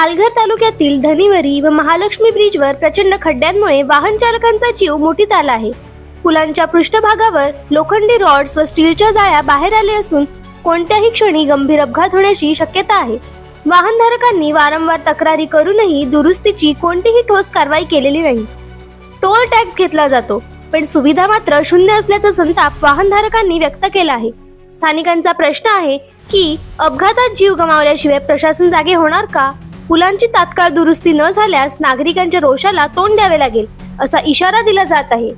पालघर तालुक्यातील धनिवरी व महालक्ष्मी ब्रिजवर प्रचंड खड्ड्यांमुळे वाहन चालकांचा जीव मोठीत आला आहे. पुलांच्या पृष्ठभागावर लोखंडी रॉड्स व स्टीलच्या जाळ्या बाहेर आले असून कोणत्याही क्षणी गंभीर अपघात होण्याची शक्यता आहे. वाहनधारकांनी वारंवार तक्रारी करूनही दुरुस्तीची कोणतीही ठोस कारवाई केलेली नाही. टोल टॅक्स घेतला जातो पण सुविधा मात्र शून्य असल्याचा संताप वाहनधारकांनी व्यक्त केला आहे. स्थानिकांचा प्रश्न आहे की अपघातात जीव गमावल्याशिवाय प्रशासन जागे होणार का? पुलांची तात्काळ दुरुस्ती न झाल्यास नागरिकांच्या रोषाला तोंड द्यावे लागेल असा इशारा दिला जात आहे.